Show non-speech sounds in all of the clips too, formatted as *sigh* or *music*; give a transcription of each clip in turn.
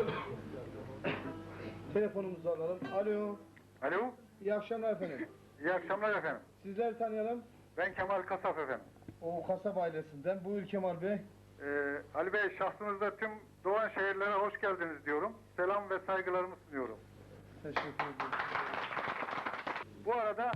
*coughs* Telefonumuzu alalım. Alo. Alo, İyi akşamlar efendim. iyi akşamlar efendim. Sizleri tanıyalım. Ben Kemal Kasap efendim. O kasap ailesinden. Buyur Kemal Bey. Ee, Ali Bey, şahsınızda tüm Doğan şehirlere hoş geldiniz diyorum. Selam ve saygılarımı sunuyorum. Teşekkür ederim. Bu arada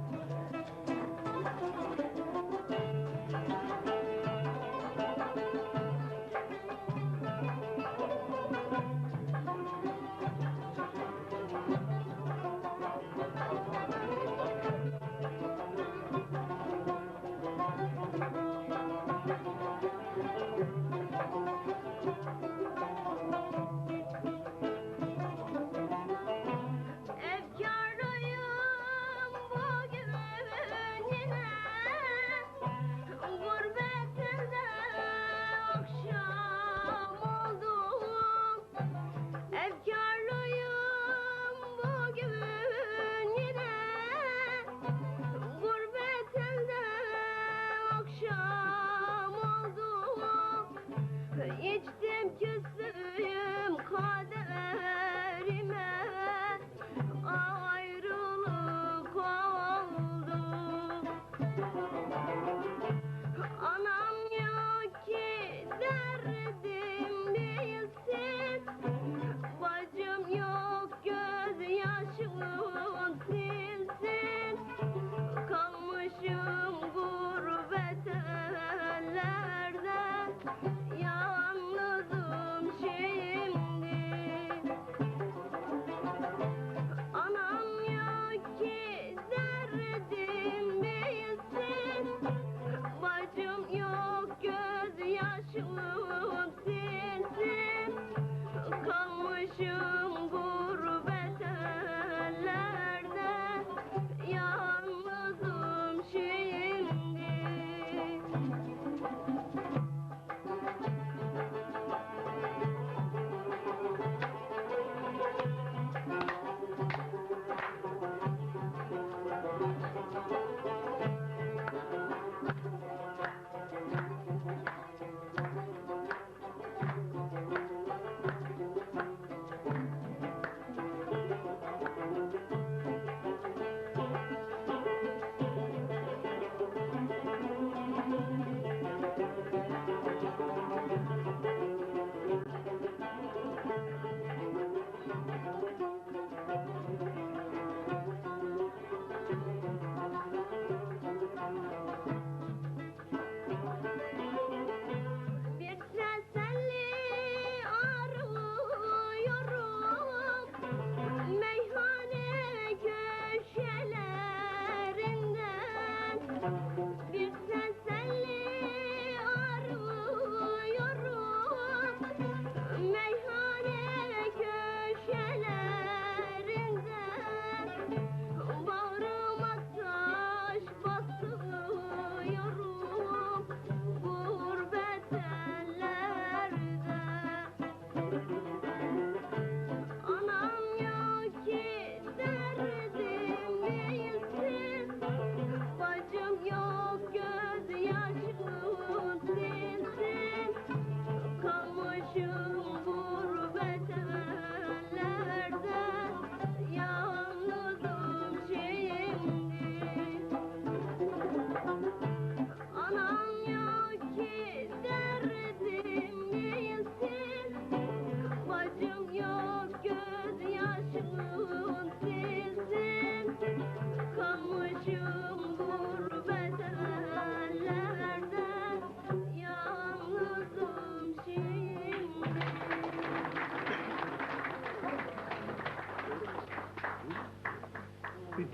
İçtim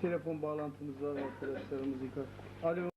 telefon bağlantımız var arkadaşlarımız. Alo.